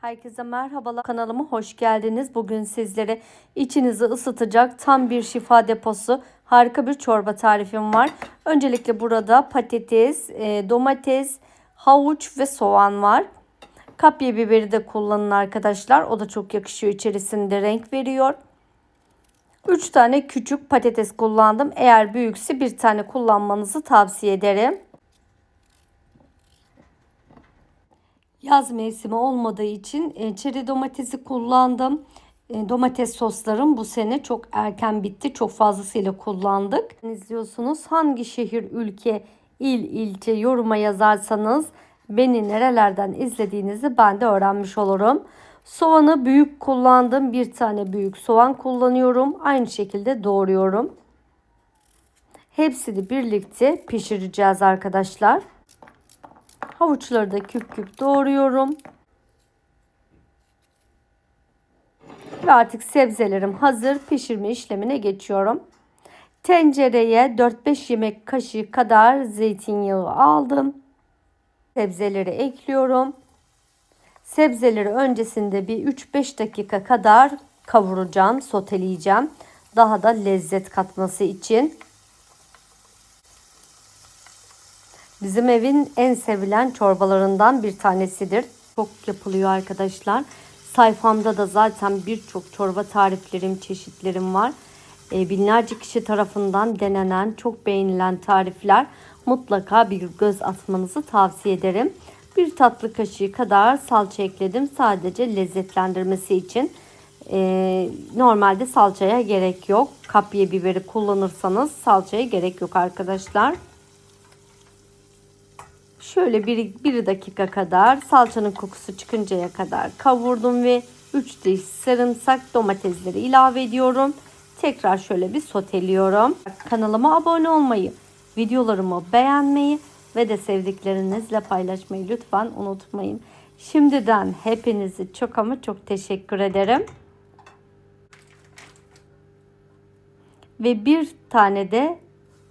Herkese merhabalar. Kanalıma hoş geldiniz. Bugün sizlere içinizi ısıtacak tam bir şifa deposu harika bir çorba tarifim var. Öncelikle burada patates, e, domates, havuç ve soğan var. Kapya biberi de kullanın arkadaşlar. O da çok yakışıyor. İçerisinde renk veriyor. 3 tane küçük patates kullandım. Eğer büyükse bir tane kullanmanızı tavsiye ederim. Yaz mevsimi olmadığı için e, çeri domatesi kullandım. E, domates soslarım bu sene çok erken bitti. Çok fazlasıyla kullandık. İzliyorsunuz hangi şehir, ülke, il, ilçe yoruma yazarsanız beni nerelerden izlediğinizi ben de öğrenmiş olurum. Soğanı büyük kullandım. Bir tane büyük soğan kullanıyorum. Aynı şekilde doğruyorum. Hepsini birlikte pişireceğiz arkadaşlar. Havuçları da küp küp doğruyorum. Ve artık sebzelerim hazır. Pişirme işlemine geçiyorum. Tencereye 4-5 yemek kaşığı kadar zeytinyağı aldım. Sebzeleri ekliyorum. Sebzeleri öncesinde bir 3-5 dakika kadar kavuracağım, soteleyeceğim. Daha da lezzet katması için. Bizim evin en sevilen çorbalarından bir tanesidir. Çok yapılıyor arkadaşlar. Sayfamda da zaten birçok çorba tariflerim, çeşitlerim var. E, binlerce kişi tarafından denenen, çok beğenilen tarifler. Mutlaka bir göz atmanızı tavsiye ederim. Bir tatlı kaşığı kadar salça ekledim. Sadece lezzetlendirmesi için. E, normalde salçaya gerek yok. Kapya biberi kullanırsanız salçaya gerek yok arkadaşlar. Şöyle bir, bir dakika kadar salçanın kokusu çıkıncaya kadar kavurdum ve 3 diş sarımsak domatesleri ilave ediyorum. Tekrar şöyle bir soteliyorum. Kanalıma abone olmayı, videolarımı beğenmeyi ve de sevdiklerinizle paylaşmayı lütfen unutmayın. Şimdiden hepinizi çok ama çok teşekkür ederim. Ve bir tane de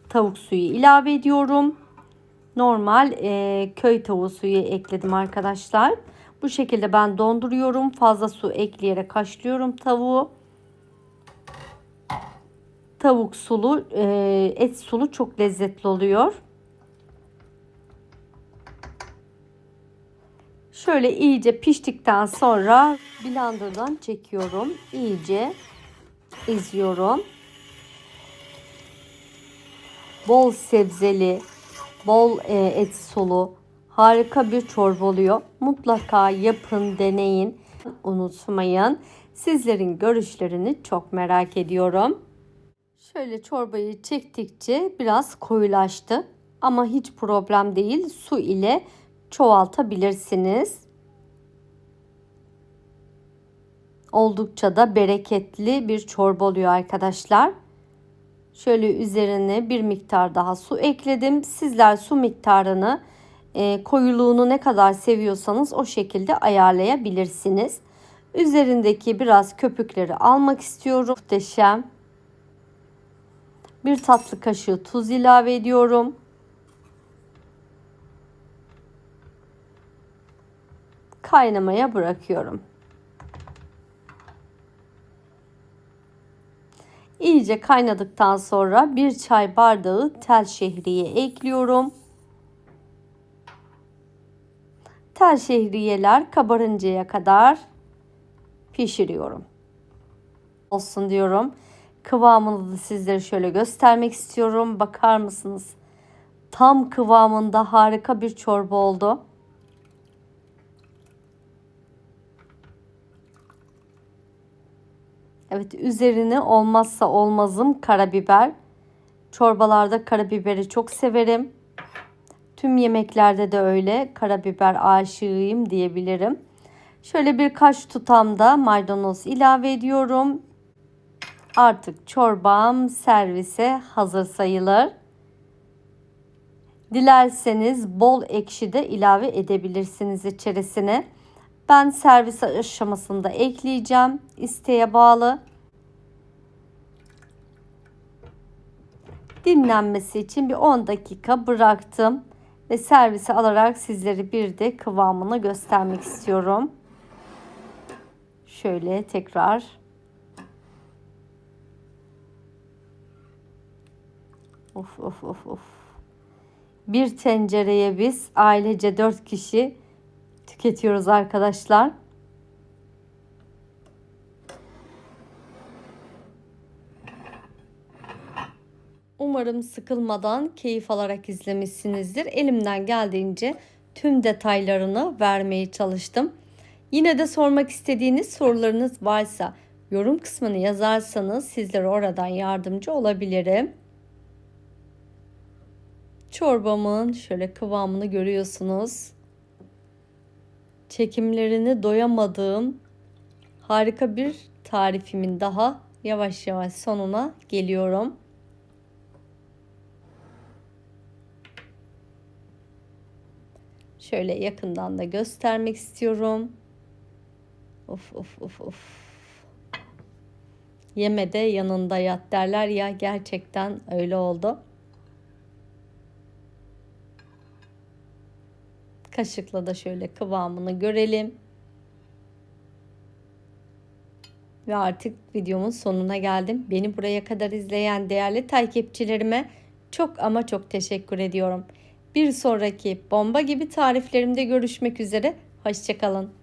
tavuk suyu ilave ediyorum normal e, köy tavuğu suyu ekledim arkadaşlar. Bu şekilde ben donduruyorum. Fazla su ekleyerek haşlıyorum tavuğu. Tavuk sulu, e, et sulu çok lezzetli oluyor. Şöyle iyice piştikten sonra blenderdan çekiyorum. İyice eziyorum. Bol sebzeli, bol e, et sulu, harika bir çorba oluyor. Mutlaka yapın, deneyin. Unutmayın. Sizlerin görüşlerini çok merak ediyorum. Şöyle çorbayı çektikçe biraz koyulaştı. Ama hiç problem değil. Su ile çoğaltabilirsiniz. Oldukça da bereketli bir çorba oluyor arkadaşlar. Şöyle üzerine bir miktar daha su ekledim. Sizler su miktarını e, koyuluğunu ne kadar seviyorsanız o şekilde ayarlayabilirsiniz. Üzerindeki biraz köpükleri almak istiyorum. Muhteşem. Bir tatlı kaşığı tuz ilave ediyorum. Kaynamaya bırakıyorum. İyice kaynadıktan sonra bir çay bardağı tel şehriye ekliyorum. Tel şehriyeler kabarıncaya kadar pişiriyorum. Olsun diyorum. Kıvamını da sizlere şöyle göstermek istiyorum. Bakar mısınız? Tam kıvamında harika bir çorba oldu. Evet üzerine olmazsa olmazım karabiber. Çorbalarda karabiberi çok severim. Tüm yemeklerde de öyle karabiber aşığıyım diyebilirim. Şöyle birkaç tutamda maydanoz ilave ediyorum. Artık çorbam servise hazır sayılır. Dilerseniz bol ekşi de ilave edebilirsiniz içerisine. Ben servis aşamasında ekleyeceğim. İsteğe bağlı. Dinlenmesi için bir 10 dakika bıraktım. Ve servise alarak sizlere bir de kıvamını göstermek istiyorum. Şöyle tekrar Of of of of. Bir tencereye biz ailece 4 kişi tüketiyoruz arkadaşlar. Umarım sıkılmadan keyif alarak izlemişsinizdir. Elimden geldiğince tüm detaylarını vermeye çalıştım. Yine de sormak istediğiniz sorularınız varsa yorum kısmını yazarsanız sizlere oradan yardımcı olabilirim. Çorbamın şöyle kıvamını görüyorsunuz. Çekimlerini doyamadığım harika bir tarifimin daha yavaş yavaş sonuna geliyorum. Şöyle yakından da göstermek istiyorum. Of of of of. Yeme de yanında yat derler ya gerçekten öyle oldu. Kaşıkla da şöyle kıvamını görelim. Ve artık videomun sonuna geldim. Beni buraya kadar izleyen değerli takipçilerime çok ama çok teşekkür ediyorum. Bir sonraki bomba gibi tariflerimde görüşmek üzere. Hoşçakalın.